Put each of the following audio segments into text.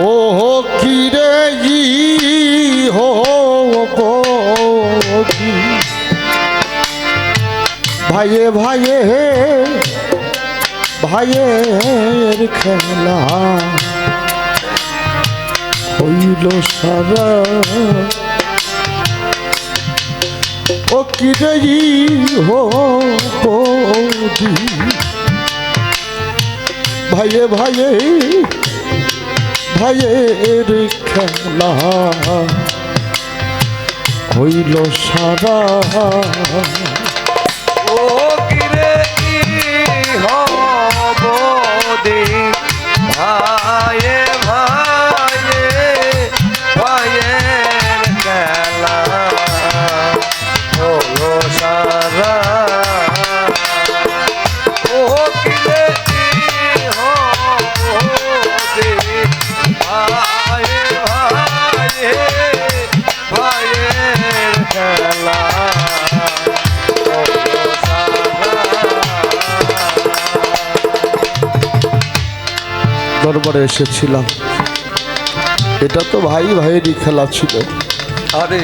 ও কিরে ই হো। ভাইয়ে ভাইয়ে ভাইয়ের খেলা। হইল সারা। ও কিরে ই হো বৌদি ভাইয়ে ভাইয়ে ভাইয়ের খেলা। হইল সারা। ও কিরে হব দে দরবারে এসেছিলাম। এটা তো ভাই ভাইয়েরই খেলা ছিল। আরে।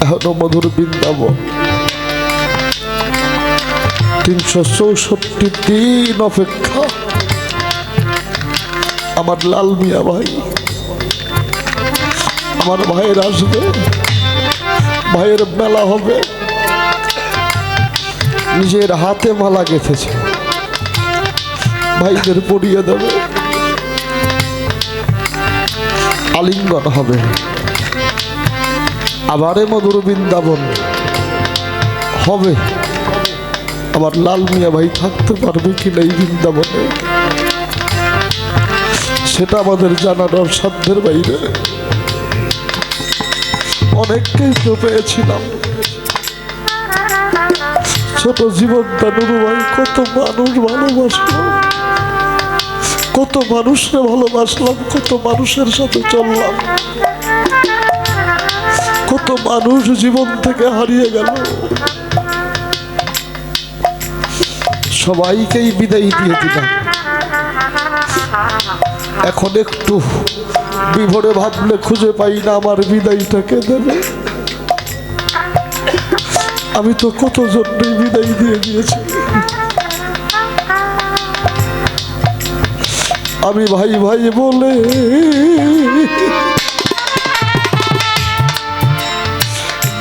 এখনও মধুর বৃন্দাবন। তিনশো চৌষট্টি দিন অপেক্ষা। আমার লাল মিয়া ভাই। আমার ভাইয়ের আসবে। ভাইয়ের মেলা হবে। নিজের হাতে মালা গেঁথেছে। ভাইদের পড়িয়ে দেবে। আলিঙ্গন হবে। আবারে মধুর বৃন্দাবন হবে। আমার লাল মিয়া ভাই থাকতে পারবে কি না এই বৃন্দাবনে? সেটা আমাদের জানানোর সাধ্যের বাইরে। অনেককেই তো পেয়েছিলাম। ছোট জীবনটা নুরু ভাই কত মানুষ ভালোবাসলাম কত মানুষকে ভালোবাসলাম, কত মানুষের সাথে চললাম। কত মানুষ জীবন থেকে হারিয়ে গেল। সবাইকেই বিদায় দিয়ে দিলাম। এখন একটু বিভোরে ভাবলে খুঁজে পাই না আমার বিদায়টাকে দেবে। আমি তো কত জন্যই বিদায় দিয়ে দিয়েছি। আমি ভাই ভাই বলে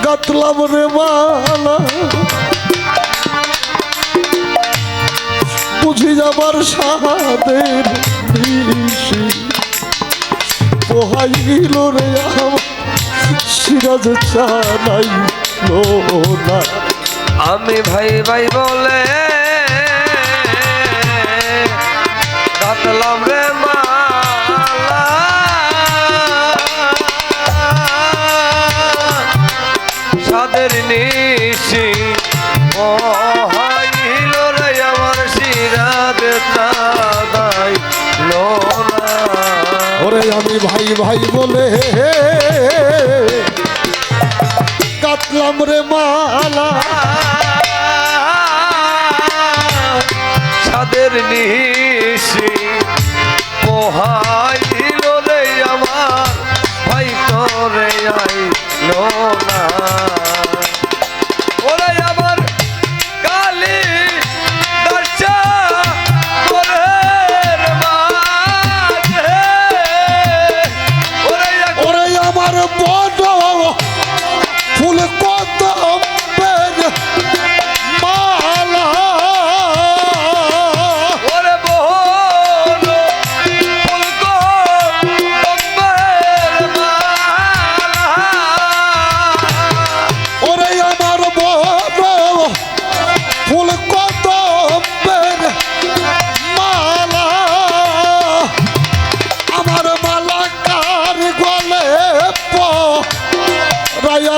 গাতলাম রে মালা। বুঝি যাবার নিশি। পোহাইল রে সিরাজ চালাই না। আমি ভাই ভাই বলে আমি ভাই ভাই বলে কাটলাম রে মালা।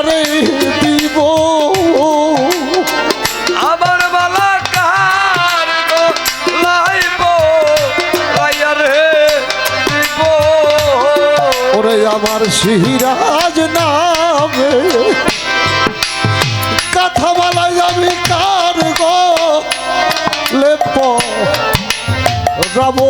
কারে দিব। আবার বালা কার লাইব রে দিব। ওরে আমার সিহিরাজ নামে কথা বলা যাবে কার গো লেপ। রাবো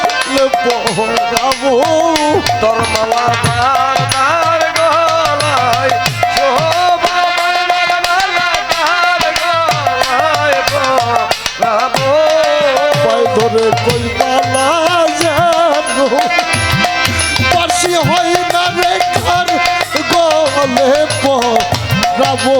ফুল পোহরাবো তোর মালা তার গলায় ধরে কই মালা যাব পাশি হয় না রেখার গলে পোহরাবো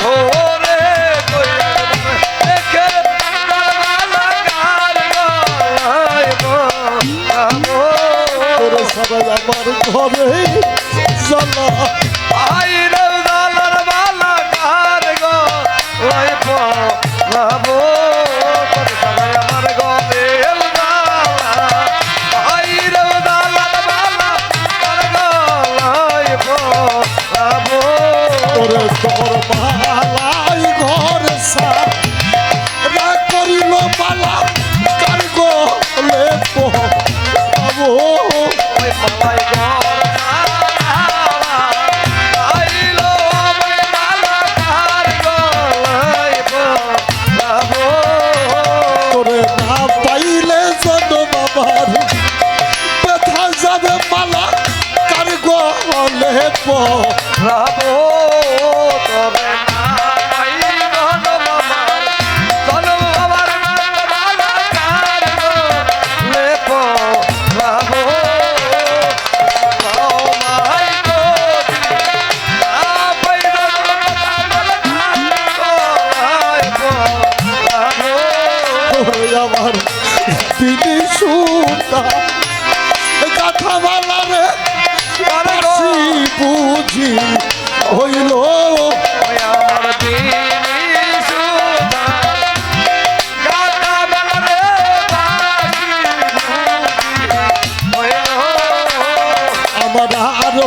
ঘোর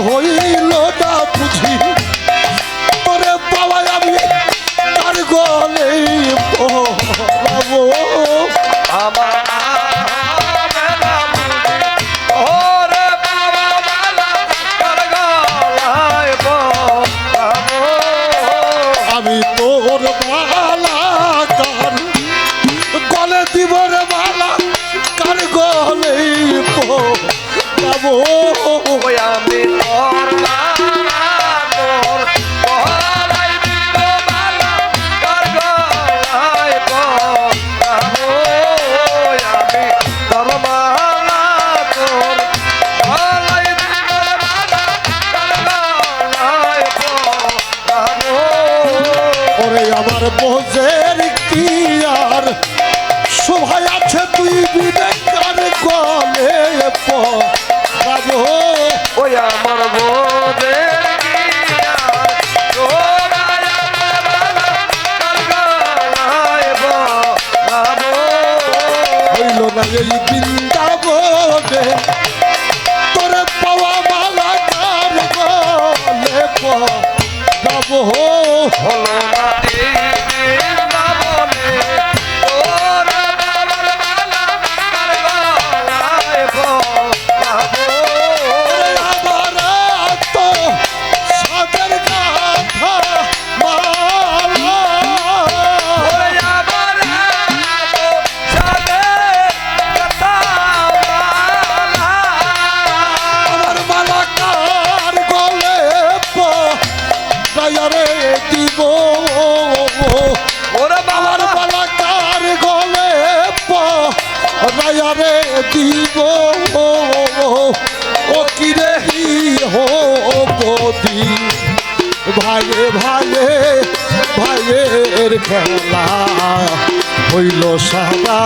火愿 ওরে আমার বোঝের কি আর শোভায় আছে তুই বিবেকার গলে পাবো ওই আমার হইল না এই বৃন্দাবনে। তোরে পাওয়া মালা কার গলে পাবো হলো দিব ও কিরে হো বদি? ভাইয়ে ভাইয়ে ভাইয়ের খেলা হইল সারা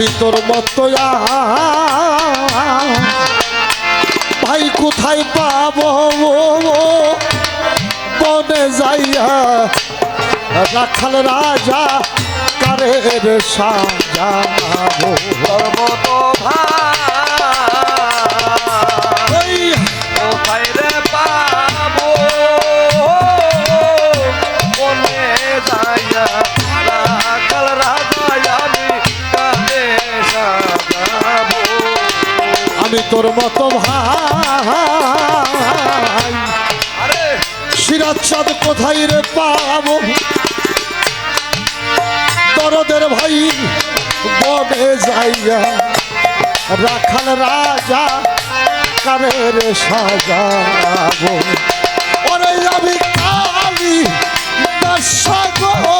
আমি তোর মতো ভাই কোথায় পাব? বনে যাইয়া রাখাল রাজা কারের সর্বত ভাই আমি তোর মতো ভাই। আরে। সিরাজ কোথায় রে পাবো? দরদের ভাই বনে যাইয়া রাখাল রাজা কারের সাজাবো। ওরে আমি কালি সাগরের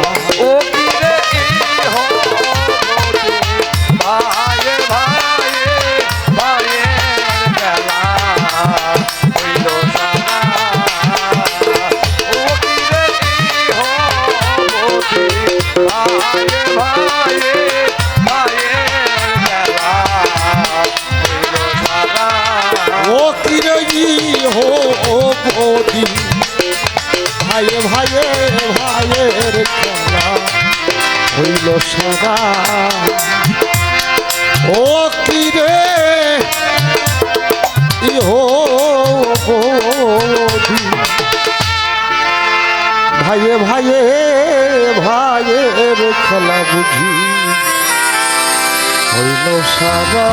ভাইয়ের খেলা হইল সারা। ও কিরে, ইহো মোদি ভাইয়ে ভাইয়ে, ভাইয়ের খেলা বুঝি হইল সারা।